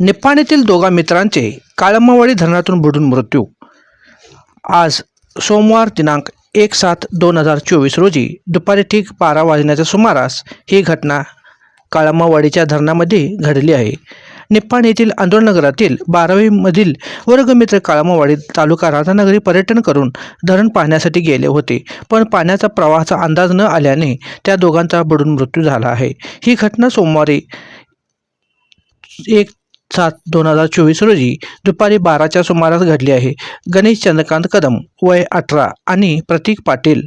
निप्पाणीतील दोघा मित्रांचे काळमावाडी धरणातून बुडून मृत्यू. आज सोमवार दिनांक एक सात दोन हजार चोवीस रोजी दुपारी ठीक बारा वाजण्याच्या सुमारास ही घटना काळमावाडीच्या धरणामध्ये घडली आहे. निप्पाण येथील आंदोलनगरातील बारावीमधील वर्गमित्र काळमावाडी तालुका राधानगरी पर्यटन करून धरण पाहण्यासाठी गेले होते. पण पाण्याचा प्रवाहाचा अंदाज न आल्याने त्या दोघांचा बुडून मृत्यू झाला आहे. ही घटना सोमवारी एक सात दोन हजार चोवीस रोजी दुपारी बाराच्या सुमारास घडली आहे. गणेश चंद्रकांत कदम वय अठरा आणि प्रतीक पाटील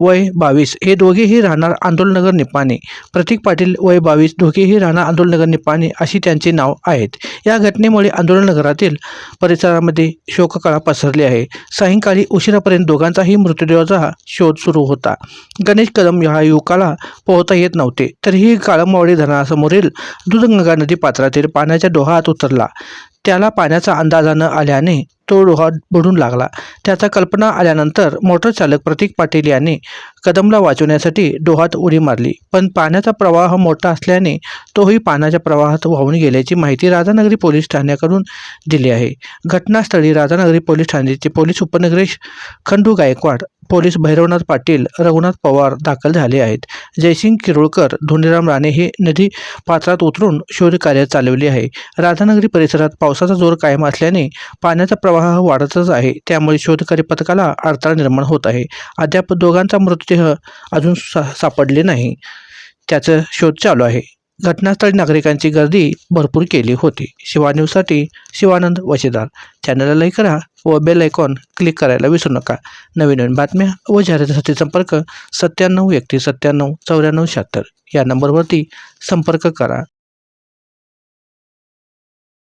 वय बावीस. हे दोघेही राहणार आंदोलनगर निपाणे. प्रतीक पाटील वय बावीस दोघेही राहणार आंदोलनगर निपाणे अशी त्यांची नाव आहेत. या घटनेमुळे आंदोलनगरातील परिसरामध्ये शोककळा पसरली आहे. सायंकाळी उशिरापर्यंत दोघांचाही मृतदेहाचा शोध सुरू होता. गणेश कदम या युवकाला पोहता येत नव्हते. तरीही काळमवाडी धरणासमोरील दूधगंगा नदी पात्रातील पाण्याच्या डोहात उतरला. त्याला पाण्याचा अंदाजा न आल्याने तो डोहा बुडून लागला. त्याचा कल्पना आल्यानंतर मोटरचालक प्रतीक पाटील यांनी कदमला वाचवण्यासाठी डोहात उडी मारली. पण पाण्याचा प्रवाह मोठा असल्याने तोही पाण्याच्या प्रवाहात वाहून गेल्याची माहिती राधानगरी पोलीस ठाण्याकडून दिली आहे. घटनास्थळी राधानगरी पोलीस ठाण्याचे पोलीस उपनगरेश खंडू गायकवाड पोलीस भैरवनाथ पाटील रघुनाथ पवार दाखल झाले आहेत. जयसिंग किरोळकर धोंडीराम राणे हे नदी पात्रात उतरून शोधकार्य चालवले आहे. राधानगरी परिसरात पावसाचा जोर कायम असल्याने पाण्याचा प्रवाह वाढतच आहे. त्यामुळे शोधकारी पथकाला अडथळा निर्माण होत आहे. अद्याप दोघांचा मृतदेह अजून सा सापडले नाही. त्याचं शोध चालू आहे. घटनास्थळी नागरिकांची गर्दी भरपूर केली होती. शिवा न्यूजसाठी शिवानंद वशेदार चॅनलला लाईक करा व बेल आयकॉन क्लिक करायला विसरू नका. नवीन नवीन बातम्या व जाहिरातीसाठी संपर्क सत्त्याण्णव एकतीस सत्त्याण्णव चौऱ्याण्णव शहात्तर या नंबरवरती संपर्क करा.